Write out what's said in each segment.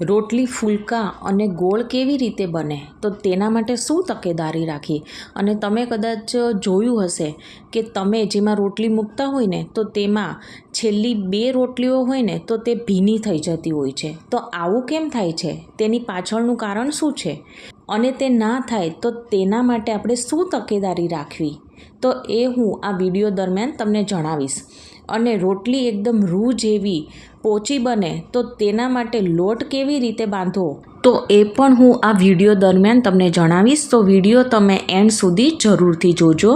રોટલી, ફૂલકા અને ગોળ કેવી રીતે બને? તો તેના માટે શું તકેદારી રાખી? અને તમે કદાચ જોયું હશે કે તમે જેમાં રોટલી મૂકતા હોય ને, તો તેમાં છેલ્લી બે રોટલીઓ હોય ને, તો તે ભીની થઈ જતી હોય છે. તો આવું કેમ થાય છે? તેની પાછળનું કારણ શું છે? અને તે ના થાય, તો તેના માટે આપણે શું તકેદારી રાખવી? તો એ હું આ વીડિયો દરમિયાન તમને જણાવીશ. અને રોટલી એકદમ રૂ જેવી પોચી બને તો તેના માટે લોટ કેવી રીતે બાંધવો? તો એ પણ હું આ વીડિયો દરમિયાન તમને જણાવીશ. તો વીડિયો તમે એન્ડ સુધી જરૂરથી જોજો.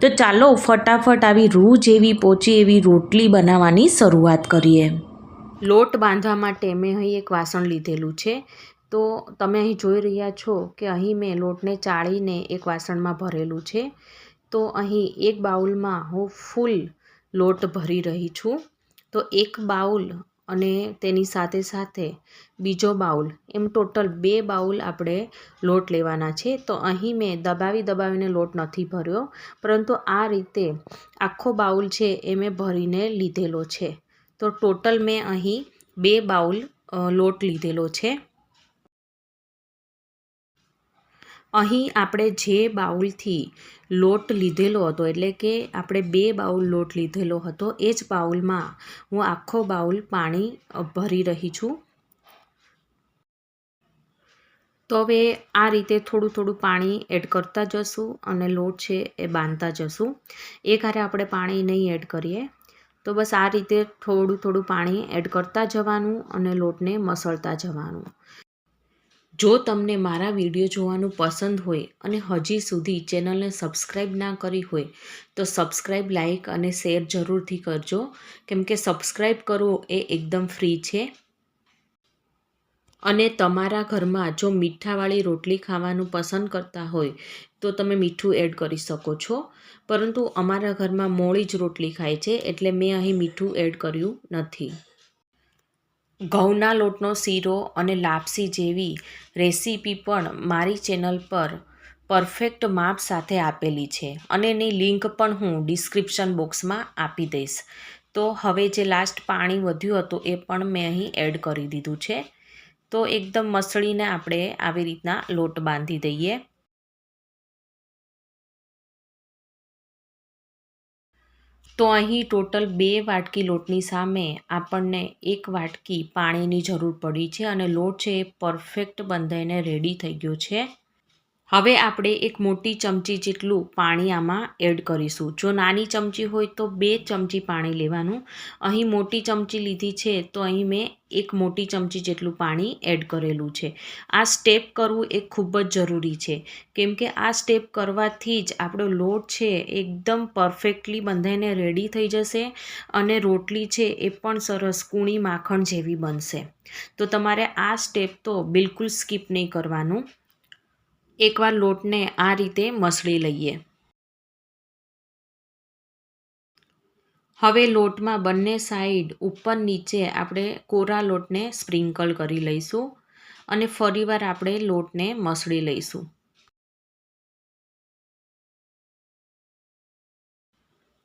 તો ચાલો ફટાફટ આવી રૂ જેવી પોચી એવી રોટલી બનાવવાની શરૂઆત કરીએ. લોટ બાંધવા માટે મેં અહીં એક વાસણ લીધેલું છે. તો તમે અહીં જોઈ રહ્યા છો કે અહીં મેં લોટને ચાળીને એક વાસણમાં ભરેલું છે. તો અહીં એક બાઉલમાં હું ફૂલ લોટ ભરી રહી છું. તો એક બાઉલ અને તેની સાથે સાથે બીજો બાઉલ. એમ ટોટલ બે બાઉલ આપણે લોટ લેવાના છે. તો અહીં મેં દબાવી દબાવીને લોટ નથી ભર્યો, પરંતુ આ રીતે આખો બાઉલ છે એ મેં ભરીને લીધેલો છે. તો ટોટલ મેં અહીં બે બાઉલ લોટ લીધેલો છે. અહીં આપણે જે બાઉલથી લોટ લીધેલો હતો, એટલે કે આપણે બે બાઉલ લોટ લીધેલો હતો, એ જ બાઉલમાં હું આખો બાઉલ પાણી ભરી રહી છું. તો હવે આ રીતે થોડું થોડું પાણી એડ કરતા જશું અને લોટ છે એ બાંધતા જશું. એક હારે આપણે પાણી નહીં એડ કરીએ. તો બસ આ રીતે થોડું થોડું પાણી એડ કરતા જવાનું અને લોટને મસળતા જવાનું. જો તમને મારા વીડિયો જોવાનું પસંદ હોય અને હજી સુધી ચેનલને સબસ્ક્રાઈબ ના કરી હોય, તો સબસ્ક્રાઈબ લાઈક અને શેર જરૂરથી કરજો. કેમ કે સબસ્ક્રાઈબ કરવું એ એકદમ ફ્રી છે. અને તમારા ઘરમાં જો મીઠાવાળી રોટલી ખાવાનું પસંદ કરતા હોય, તો તમે મીઠું એડ કરી શકો છો. પરંતુ અમારા ઘરમાં મોળી જ રોટલી ખાય છે, એટલે મેં અહીં મીઠું એડ કર્યું નથી. ઘઉંના લોટનો શીરો અને લાપસી જેવી રેસીપી પણ મારી ચેનલ પર પરફેક્ટ માપ સાથે આપેલી છે અને એની લિંક પણ હું ડિસ્ક્રિપ્શન બોક્સમાં આપી દઈશ. તો હવે જે લાસ્ટ પાણી વધ્યું હતું એ પણ મેં અહીં એડ કરી દીધું છે. તો એકદમ મસળીને આપણે આવી રીતના લોટ બાંધી દઈએ. તો અહીં ટોટલ બે વાટકી લોટની સામે આપણને એક વાટકી પાણીની જરૂર પડી છે અને લોટ છે એ પરફેક્ટ બંધાઈને રેડી થઈ ગયો છે. હવે આપણે એક મોટી ચમચી જેટલું પાણી આમાં એડ કરીશું. જો નાની ચમચી હોય તો બે ચમચી પાણી લેવાનું. અહીં મોટી ચમચી લીધી છે તો અહીં મેં એક મોટી ચમચી જેટલું પાણી એડ કરેલું છે. આ સ્ટેપ કરવું એ ખૂબ જ જરૂરી છે. કેમ કે આ સ્ટેપ કરવાથી જ આપણો લોટ છે એકદમ પરફેક્ટલી બંધાઈને રેડી થઈ જશે અને રોટલી છે એ પણ સરસ કૂણી માખણ જેવી બનશે. તો તમારે આ સ્ટેપ તો બિલકુલ સ્કીપ નહીં કરવાનું. એકવાર લોટને આ રીતે મસળી લઈએ. હવે લોટમાં બંને સાઈડ ઉપર નીચે આપણે કોરા લોટને સ્પ્રિંકલ કરી લઈશું અને ફરીવાર આપણે લોટને મસળી લઈશું.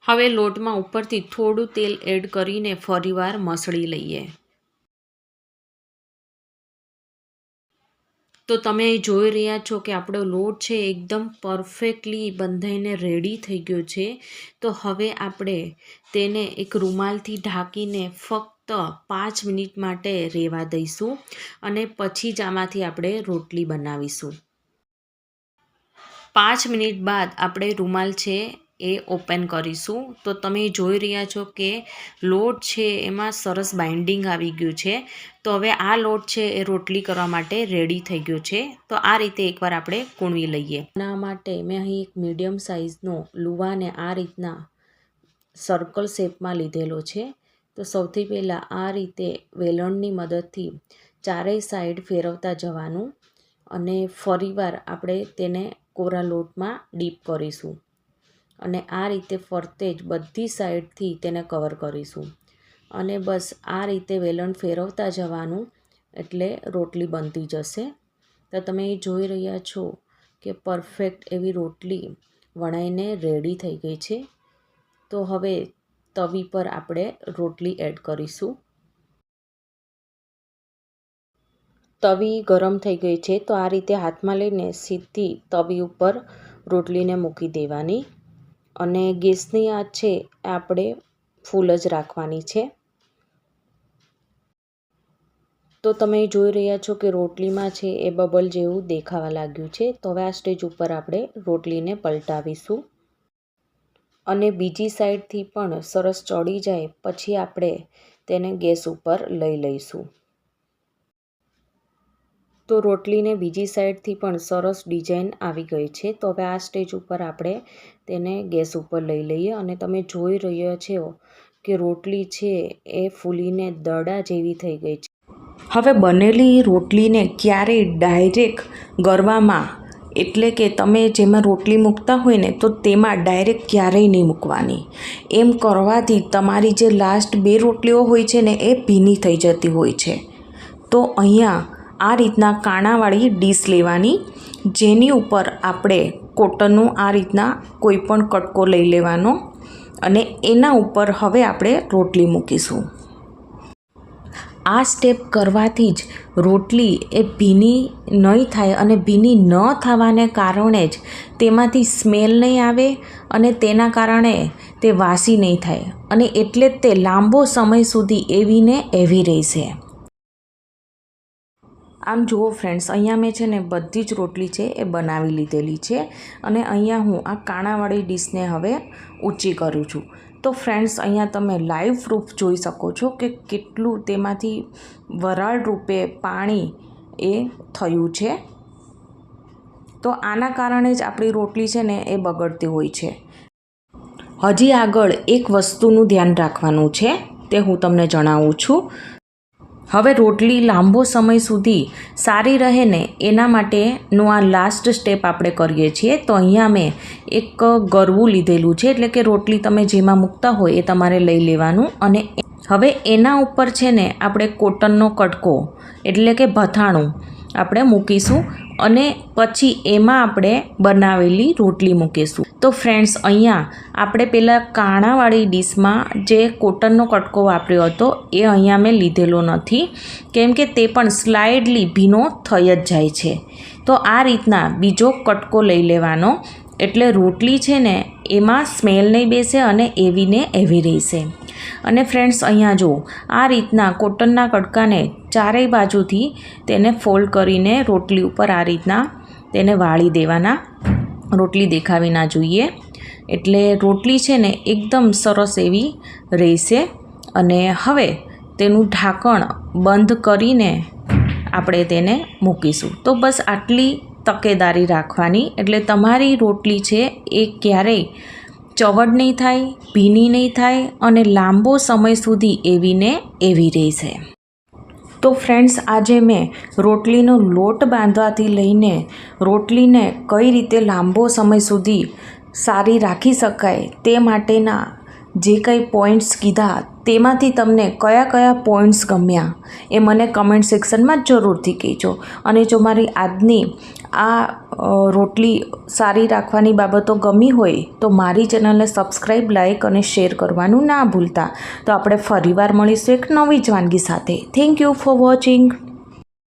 હવે લોટમાં ઉપરથી થોડું તેલ એડ કરીને ફરીવાર મસળી લઈએ. તો તમે જોઈ રહ્યા છો કે આપણો લોટ છે એકદમ પરફેક્ટલી બંધાઈને રેડી થઈ ગયો છે. તો હવે આપણે તેને એક રૂમાલથી ઢાંકીને ફક્ત પાંચ મિનિટ માટે રહેવા દઈશું અને પછી જ આમાંથી આપણે રોટલી બનાવીશું. પાંચ મિનિટ બાદ આપણે રૂમાલ છે એ ઓપન કરીશું. તો તમે જોઈ રહ્યા છો કે લોટ છે એમાં સરસ બાઇન્ડિંગ આવી ગયું છે. તો હવે આ લોટ છે એ રોટલી કરવા માટે રેડી થઈ ગયો છે. તો આ રીતે એકવાર આપણે કૂણવી લઈએ. એના માટે મેં અહીં એક મીડિયમ સાઇઝનો લુવાને આ રીતના સર્કલ શેપમાં લીધેલો છે. તો સૌથી પહેલાં આ રીતે વેલણની મદદથી ચારેય સાઈડ ફેરવતા જવાનું અને ફરીવાર આપણે તેને કોરા લોટમાં ડીપ કરીશું. અને આ રીતે ફરતે જ બધી સાઈડથી તેને કવર કરીશું. અને બસ આ રીતે વેલણ ફેરવતા જવાનું એટલે રોટલી બનતી જશે. તો તમે એ જોઈ રહ્યા છો કે પરફેક્ટ એવી રોટલી વણાઈને રેડી થઈ ગઈ છે. તો હવે તવી પર આપણે રોટલી એડ કરીશું. તવી ગરમ થઈ ગઈ છે તો આ રીતે હાથમાં લઈને સીધી તવી ઉપર રોટલીને મૂકી દેવાની. અને ગેસની આંચ છે આપણે ફૂલ જ રાખવાની છે. તો તમે જોઈ રહ્યા છો કે રોટલીમાં છે એ બબલ જેવું દેખાવા લાગ્યું છે. તો હવે આ સ્ટેજ ઉપર આપણે રોટલીને પલટાવીશું. અને બીજી સાઈડથી પણ સરસ ચડી જાય પછી આપણે તેને ગેસ ઉપર લઈ લઈશું. તો રોટલીને બીજી સાઈડથી પણ સરસ ડિઝાઇન આવી ગઈ છે. તો હવે આ સ્ટેજ ઉપર આપણે તેને ગેસ ઉપર લઈ લઈએ અને તમે જોઈ રહ્યા છો કે રોટલી છે એ ફૂલીને દડા જેવી થઈ ગઈ છે. હવે બનેલી રોટલીને ક્યારેય ડાયરેક્ટ ગરવામાં, એટલે કે તમે જેમાં રોટલી મૂકતા હોય ને, તો તેમાં ડાયરેક્ટ ક્યારેય નહીં મૂકવાની. એમ કરવાથી તમારી જે લાસ્ટ બે રોટલીઓ હોય છે ને, એ ભીની થઈ જતી હોય છે. તો અહીંયા આ રીતના કાણાવાળી ડીશ લેવાની, જેની ઉપર આપણે કોટનનું આ રીતના કોઈ પણ કટકો લઈ લેવાનો અને એના ઉપર હવે આપણે રોટલી મૂકીશું. આ સ્ટેપ કરવાથી જ રોટલી એ ભીની નહીં થાય અને ભીની ન થવાને કારણે જ તેમાંથી સ્મેલ નહીં આવે અને તેના કારણે તે વાસી નહીં થાય અને એટલે જ તે લાંબો સમય સુધી એવીને એવી રહેશે. આમ જુઓ ફ્રેન્ડ્સ અહીંયા મેં છે ને બધી જ રોટલી છે એ બનાવી લીધેલી છે અને અહીંયા હું આ કાણાવાળી ડીશને હવે ઊંચી કરું છું. તો ફ્રેન્ડ્સ અહીંયા તમે લાઈવ પ્રૂફ જોઈ શકો છો કે કેટલું તેમાંથી વરાળ રૂપે પાણી એ થયું છે. તો આના કારણે જ આપણી રોટલી છે ને એ બગડતી હોય છે. હજી આગળ એક વસ્તુનું ધ્યાન રાખવાનું છે, તે હું તમને જણાવું છું. હવે રોટલી લાંબો સમય સુધી સારી રહે ને એના માટેનું આ લાસ્ટ સ્ટેપ આપણે કરીએ છીએ, તો અહીંયા મેં એક ગરવું લીધેલું છે, એટલે કે રોટલી તમે જેમાં મૂકતા હોય એ તમારે લઈ લેવાનું. અને હવે એના ઉપર છે ને આપણે કોટનનો કટકો, એટલે કે ભથાણું આપણે મૂકીશું. અને પછી એમાં આપણે બનાવેલી રોટલી મૂકીશું. તો ફ્રેન્ડ્સ અહીંયા આપણે પેલા કાણાવાળી ડીશમાં જે કોટનનો કટકો વાપર્યો હતો, એ અહીંયા મેં લીધેલો નથી. કેમ કે તે પણ સ્લાઇડલી ભીનો થઈ જ જાય છે. તો આ રીતના બીજો કટકો લઈ લેવાનો. એટલે રોટલી છે ને, એમાં સ્મેલ નહીં બેસે અને એવીને એવી રહેશે. અને ફ્રેન્ડ્સ અહીંયા જુઓ. આ રીતના કોટનના કટકાને ચારેય બાજુથી તેને ફોલ્ડ કરીને રોટલી ઉપર આ રીતના તેને વાળી દેવાના. રોટલી દેખાવી ના જોઈએ. એટલે રોટલી છે ને એકદમ સરસ એવી રહેશે. અને હવે તેનું ઢાંકણ બંધ કરીને આપણે તેને મૂકીશું. તો બસ આટલી તકેદારી રાખવાની. એટલે તમારી રોટલી છે એ ક્યારેય ચવડ નહીં થાય, ભીની નહીં થાય અને લાંબો સમય સુધી એવીને એવી રહેશે તો ફ્રેન્ડ્સ, આજે મેં રોટલીનો લોટ બાંધવાથી લઈને રોટલીને કઈ રીતે લાંબો સમય સુધી સારી રાખી શકાય તે માટેના જે કંઈ પોઈન્ટ્સ કીધા તેમાંથી તમને કયા કયા પોઈન્ટ્સ ગમ્યા એ મને કમેન્ટ સેક્શનમાં જરૂરથી કહેજો. અને જો મારી આજની આ રોટલી સારી રાખવાની બાબતો ગમી હોય તો મારી ચેનલને સબસ્ક્રાઈબ લાઇક અને શેર કરવાનું ના ભૂલતા. તો આપણે ફરીવાર મળીશું એક નવી જ વાનગી સાથે. Thank you for watching.